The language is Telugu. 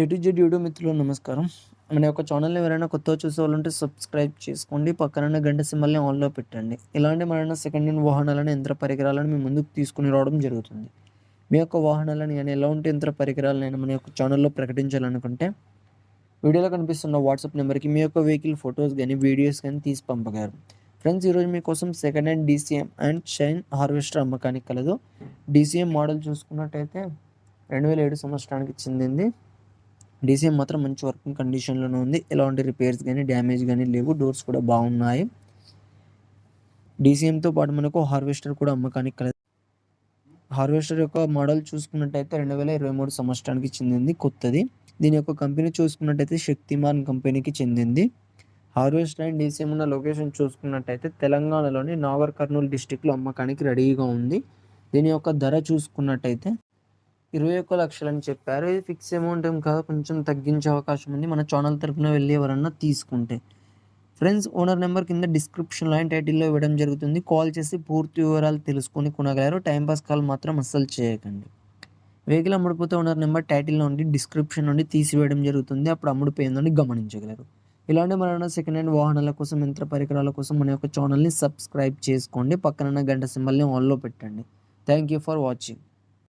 ఏ టు జెడ్ యూట్యూబ్ మిత్రులు నమస్కారం. మన యొక్క ఛానల్ని ఎవరైనా కొత్తగా చూసే వాళ్ళు ఉంటే సబ్స్క్రైబ్ చేసుకోండి. పక్కన గంట సింబల్ని ఆన్లో పెట్టండి. ఇలాంటి మరైనా సెకండ్ హ్యాండ్ వాహనాలను యంత్ర పరికరాలను మీ ముందుకు తీసుకుని రావడం జరుగుతుంది. మీ యొక్క వాహనాలను కానీ ఎలాంటి యంత్ర పరికరాలను మన యొక్క ఛానల్లో ప్రకటించాలనుకుంటే వీడియోలో కనిపిస్తున్న వాట్సాప్ నెంబర్కి మీ యొక్క వెహికల్ ఫొటోస్ కానీ వీడియోస్ కానీ తీసి పంపగారు ఫ్రెండ్స్ ఈరోజు మీకోసం second hand DCM and shine harvester అమ్మకానికి కలదు. డీసీఎం మోడల్ చూసుకున్నట్టయితే రెండు వేల ఏడు సంవత్సరానికి చెందింది. డీసీఎం మాత్రం మంచి వర్కింగ్ కండిషన్లోనే ఉంది. ఎలాంటి రిపేర్స్ కానీ డ్యామేజ్ కానీ లేవు. డోర్స్ కూడా బాగున్నాయి. డీసీఎంతో పాటు మనకు హార్వెస్టర్ కూడా అమ్మకానికి కలదు హార్వెస్టర్ యొక్క మోడల్ చూసుకున్నట్టయితే రెండు వేల ఇరవై మూడు సంవత్సరానికి చెందింది కొత్తది. దీని యొక్క కంపెనీ చూసుకున్నట్టయితే శక్తిమాన్ కంపెనీకి చెందింది. హార్వెస్టర్ అండ్ డీసీఎం ఉన్న లొకేషన్ చూసుకున్నట్టయితే తెలంగాణలోని నాగర్ కర్నూలు డిస్టిక్లో అమ్మకానికి రెడీగా ఉంది. దీని యొక్క ధర చూసుకున్నట్టయితే ఇరవై ఒక్క లక్షలు అని చెప్పారు. ఇది ఫిక్స్ అమౌంట్ ఏం కాదు. కొంచెం తగ్గించే అవకాశం ఉంది. మన ఛానల్ తరపున వెళ్ళి ఎవరన్నా తీసుకుంటే. ఫ్రెండ్స్ ఓనర్ నెంబర్ కింద డిస్క్రిప్షన్లో అండ్ టైటిల్లో ఇవ్వడం జరుగుతుంది. కాల్ చేసి పూర్తి వివరాలు తెలుసుకొని కొనగలరు. టైంపాస్ కాల్ మాత్రం అస్సలు చేయకండి. వెహికల్ అమ్ముడిపోతే ఓనర్ నెంబర్ టైటిల్లో ఉండి డిస్క్రిప్షన్ నుండి తీసివేయడం జరుగుతుంది. అప్పుడు అమ్ముడిపోయిందని గమనించగలరు. ఇలాంటి మరణ సెకండ్ హ్యాండ్ వాహనాల కోసం యంత్ర పరికరాల కోసం మన యొక్క ఛానల్ని సబ్స్క్రైబ్ చేసుకోండి. పక్కన గంట సింబల్ని ఆన్లో పెట్టండి. Thank you for watching